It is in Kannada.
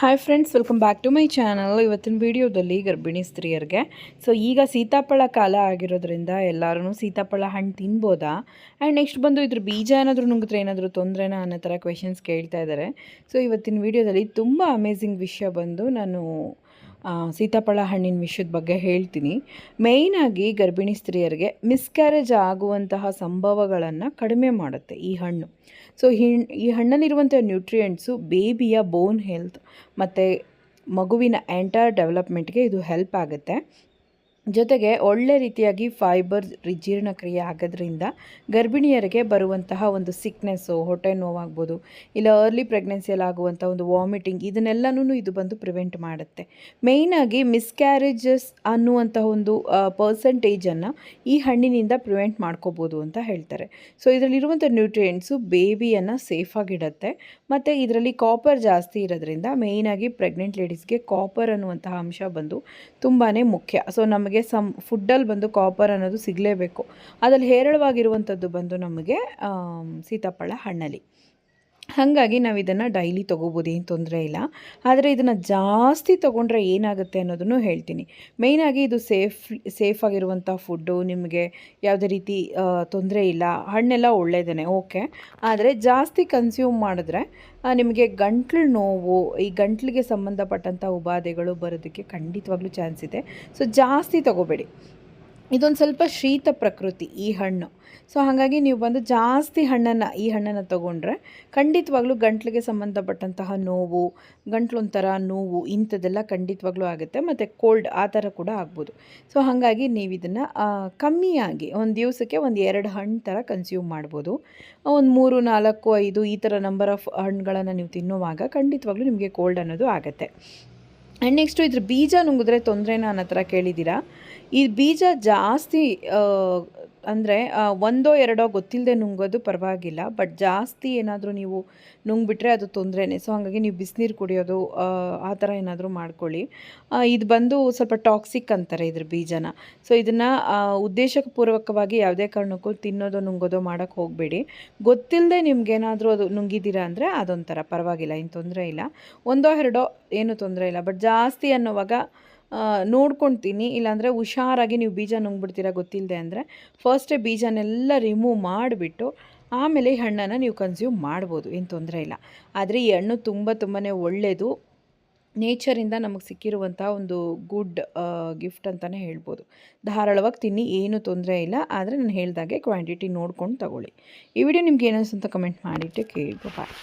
Hi friends welcome back to my channel ಇವತ್ತಿನ ವಿಡಿಯೋದಲ್ಲಿ ಗರ್ಭಿಣಿ ಸ್ತ್ರೀಯರಿಗೆ. ಸೊ ಈಗ ಸೀತಾಫಳ ಕಾಲ ಆಗಿರೋದ್ರಿಂದ ಎಲ್ಲರೂ ಸೀತಾಫಳ ಹಣ್ಣು ತಿನ್ಬೋದಾ? ಆ್ಯಂಡ್ ನೆಕ್ಸ್ಟ್ ಬಂದು ಇದ್ರ ಬೀಜ ಏನಾದರೂ ನುಂಗಿದ್ರೆ ಏನಾದರೂ ತೊಂದರೆನಾ ಅನ್ನೋ ಥರ ಕ್ವೆಶನ್ಸ್ ಕೇಳ್ತಾ ಇದ್ದಾರೆ ಸೊ ಇವತ್ತಿನ ವಿಡಿಯೋದಲ್ಲಿ ತುಂಬ ಅಮೇಝಿಂಗ್ ವಿಷಯ ಬಂದು ನಾನು ಸೀತಾಫಲ ಹಣ್ಣಿನ ವಿಷಯದ ಬಗ್ಗೆ ಹೇಳ್ತೀನಿ. ಮೇಯ್ನಾಗಿ ಗರ್ಭಿಣಿ ಸ್ತ್ರೀಯರಿಗೆ ಮಿಸ್ಕ್ಯಾರೇಜ್ ಆಗುವಂತಹ ಸಂಭವಗಳನ್ನು ಕಡಿಮೆ ಮಾಡುತ್ತೆ ಈ ಹಣ್ಣು. ಸೊ ಈ ಹಣ್ಣಲ್ಲಿರುವಂಥ ನ್ಯೂಟ್ರಿಯೆಂಟ್ಸು ಬೇಬಿಯ ಬೋನ್ ಹೆಲ್ತ್ ಮತ್ತು ಮಗುವಿನ ಎಂಟೈರ್ ಡೆವಲಪ್ಮೆಂಟ್ಗೆ ಇದು ಹೆಲ್ಪ್ ಆಗುತ್ತೆ. ಜೊತೆಗೆ ಒಳ್ಳೆ ರೀತಿಯಾಗಿ ಫೈಬರ್ ಜೀರ್ಣಕ್ರಿಯೆ ಆಗೋದ್ರಿಂದ ಗರ್ಭಿಣಿಯರಿಗೆ ಬರುವಂತಹ ಒಂದು ಸಿಕ್ನೆಸ್ಸು ಹೊಟ್ಟೆ ನೋವಾಗ್ಬೋದು, ಇಲ್ಲ ಅರ್ಲಿ ಪ್ರೆಗ್ನೆನ್ಸಿಯಲ್ಲಿ ಆಗುವಂಥ ಒಂದು ವಾಮಿಟಿಂಗ್ ಇದನ್ನೆಲ್ಲನೂ ಇದು ಬಂದು ಪ್ರಿವೆಂಟ್ ಮಾಡುತ್ತೆ. ಮೇಯ್ನಾಗಿ ಮಿಸ್ಕ್ಯಾರೇಜಸ್ ಅನ್ನುವಂಥ ಒಂದು ಪರ್ಸೆಂಟೇಜನ್ನು ಈ ಹಣ್ಣಿನಿಂದ ಪ್ರಿವೆಂಟ್ ಮಾಡ್ಕೋಬೋದು ಅಂತ ಹೇಳ್ತಾರೆ. ಸೊ ಇದರಲ್ಲಿರುವಂಥ ನ್ಯೂಟ್ರಿಯೆಂಟ್ಸು ಬೇಬಿಯನ್ನು ಸೇಫಾಗಿಡತ್ತೆ ಮತ್ತು ಇದರಲ್ಲಿ ಕಾಪರ್ ಜಾಸ್ತಿ ಇರೋದ್ರಿಂದ ಮೇಯ್ನಾಗಿ ಪ್ರೆಗ್ನೆಂಟ್ ಲೇಡೀಸ್ಗೆ ಕಾಪರ್ ಅನ್ನುವಂತಹ ಅಂಶ ಬಂದು ತುಂಬಾ ಮುಖ್ಯ. ಸೊ ನಮಗೆ ಸಮ್ ಫುಡ್ಡಲ್ಲಿ ಬಂದು ಕಾಪರ್ ಅನ್ನೋದು ಸಿಗಲೇಬೇಕು. ಅದರಲ್ಲಿ ಹೇರಳವಾಗಿರುವಂಥದ್ದು ಬಂದು ನಮಗೆ ಸೀತಾಫಲ ಹಣ್ಣಲ್ಲಿ ಹಾಗಾಗಿ ನಾವು ಇದನ್ನು ಡೈಲಿ ತೊಗೋಬೋದು, ಏನು ತೊಂದರೆ ಇಲ್ಲ. ಆದರೆ ಇದನ್ನು ಜಾಸ್ತಿ ತೊಗೊಂಡ್ರೆ ಏನಾಗುತ್ತೆ ಅನ್ನೋದನ್ನು ಹೇಳ್ತೀನಿ. ಮೇಯ್ನಾಗಿ ಇದು ಸೇಫ್ ಸೇಫ್ ಆಗಿರುವಂಥ ಫುಡ್ಡು ನಿಮಗೆ ಯಾವುದೇ ರೀತಿ ತೊಂದರೆ ಇಲ್ಲ. ಹಣ್ಣೆಲ್ಲ ಒಳ್ಳೆಯದೇ ಓಕೆ ಆದರೆ ಜಾಸ್ತಿ ಕನ್ಸ್ಯೂಮ್ ಮಾಡಿದ್ರೆ ನಿಮಗೆ ಗಂಟ್ಲು ನೋವು, ಈ ಗಂಟ್ಲಿಗೆ ಸಂಬಂಧಪಟ್ಟಂಥ ಉಪಾಧೆಗಳು ಬರೋದಕ್ಕೆ ಖಂಡಿತವಾಗ್ಲೂ ಚಾನ್ಸ್ ಇದೆ. ಸೊ ಜಾಸ್ತಿ ತಗೋಬೇಡಿ. ಇದೊಂದು ಸ್ವಲ್ಪ ಶೀತ ಪ್ರಕೃತಿ ಈ ಹಣ್ಣು. ಸೊ ಹಾಗಾಗಿ ನೀವು ಬಂದು ಜಾಸ್ತಿ ಹಣ್ಣನ್ನು, ಈ ಹಣ್ಣನ್ನು ತೊಗೊಂಡ್ರೆ ಖಂಡಿತವಾಗ್ಲೂ ಗಂಟ್ಲಿಗೆ ಸಂಬಂಧಪಟ್ಟಂತಹ ನೋವು, ಗಂಟ್ಲೊಂಥರ ನೋವು ಇಂಥದ್ದೆಲ್ಲ ಖಂಡಿತವಾಗ್ಲೂ ಆಗುತ್ತೆ. ಮತ್ತು ಕೋಲ್ಡ್ ಆ ಥರ ಕೂಡ ಆಗ್ಬೋದು. ಸೊ ಹಾಗಾಗಿ ನೀವು ಇದನ್ನು ಕಮ್ಮಿಯಾಗಿ ಒಂದು ದಿವಸಕ್ಕೆ ಒಂದು ಎರಡು ಹಣ್ಣು ಥರ ಕನ್ಸ್ಯೂಮ್ ಮಾಡ್ಬೋದು. ಒಂದು ಮೂರು, ನಾಲ್ಕು, ಐದು ಈ ಥರ ನಂಬರ್ ಆಫ್ ಹಣ್ಣುಗಳನ್ನು ನೀವು ತಿನ್ನುವಾಗ ಖಂಡಿತವಾಗ್ಲೂ ನಿಮಗೆ ಕೋಲ್ಡ್ ಅನ್ನೋದು ಆಗುತ್ತೆ. ಆ್ಯಂಡ್ ನೆಕ್ಸ್ಟು ಇದ್ರ ಬೀಜ ನುಂಗಿದ್ರೆ ತೊಂದರೆನ ನನ್ನ ಹತ್ರ ಕೇಳಿದ್ದೀರಾ? ಈ ಬೀಜ ಜಾಸ್ತಿ ಅಂದರೆ ಒಂದೋ ಎರಡೋ ಗೊತ್ತಿಲ್ಲದೆ ನುಂಗೋದು ಪರವಾಗಿಲ್ಲ ಬಟ್ ಜಾಸ್ತಿ ಏನಾದರೂ ನೀವು ನುಂಗ್ಬಿಟ್ರೆ ಅದು ತೊಂದರೆನೆ. ಸೊ ಹಾಗಾಗಿ ನೀವು ಬಿಸಿನೀರು ಕುಡಿಯೋದು ಆ, ಥರ ಏನಾದರೂ ಮಾಡ್ಕೊಳ್ಳಿ. ಇದು ಬಂದು ಸ್ವಲ್ಪ ಟಾಕ್ಸಿಕ್ ಅಂತಾರೆ ಇದ್ರ ಬೀಜನ. ಸೊ ಇದನ್ನು ಉದ್ದೇಶಪೂರ್ವಕವಾಗಿ ಯಾವುದೇ ಕಾರಣಕ್ಕೂ ತಿನ್ನೋದು ನುಂಗೋದು ಮಾಡೋಕ್ಕೆ ಹೋಗಬೇಡಿ. ಗೊತ್ತಿಲ್ಲದೆ ನಿಮ್ಗೇನಾದರೂ ಅದು ನುಂಗಿದ್ದೀರಾ ಅಂದರೆ ಅದೊಂಥರ ಪರವಾಗಿಲ್ಲ ಏನು ತೊಂದರೆ ಇಲ್ಲ. ಒಂದೋ ಎರಡೋ ಏನು ತೊಂದರೆ ಇಲ್ಲ ಬಟ್ ಜಾಸ್ತಿ ಅನ್ನೋವಾಗ ನೋಡ್ಕೊಳ್ತೀನಿ ಇಲ್ಲಾಂದರೆ ಹುಷಾರಾಗಿ ನೀವು ಬೀಜ ನುಂಗ್ಬಿಡ್ತೀರ ಗೊತ್ತಿಲ್ಲದೆ ಅಂದರೆ ಫಸ್ಟೇ ಬೀಜನೆಲ್ಲ ರಿಮೂವ್ ಮಾಡಿಬಿಟ್ಟು, ಆಮೇಲೆ ಈ ಹಣ್ಣನ್ನು ನೀವು ಕನ್ಸ್ಯೂಮ್ ಮಾಡ್ಬೋದು. ಏನು ತೊಂದರೆ ಇಲ್ಲ. ಆದರೆ ಈ ಹಣ್ಣು ತುಂಬ ತುಂಬಾ ಒಳ್ಳೆಯದು ನೇಚರಿಂದ ನಮಗೆ ಸಿಕ್ಕಿರುವಂಥ ಒಂದು ಗುಡ್ ಗಿಫ್ಟ್ ಅಂತಲೇ ಹೇಳ್ಬೋದು. ಧಾರಾಳವಾಗಿ ತಿನ್ನಿ, ಏನು ತೊಂದರೆ ಇಲ್ಲ. ಆದರೆ ನಾನು ಹೇಳ್ದಾಗೆ ಕ್ವಾಂಟಿಟಿ ನೋಡ್ಕೊಂಡು ತಗೊಳ್ಳಿ. ಈ ವಿಡಿಯೋ ನಿಮ್ಗೆ ಏನಿಸ್ತು ಅಂತ ಕಮೆಂಟ್ ಮಾಡಿಟ್ಟು ಕೇಳಿ. ಬಾಯ್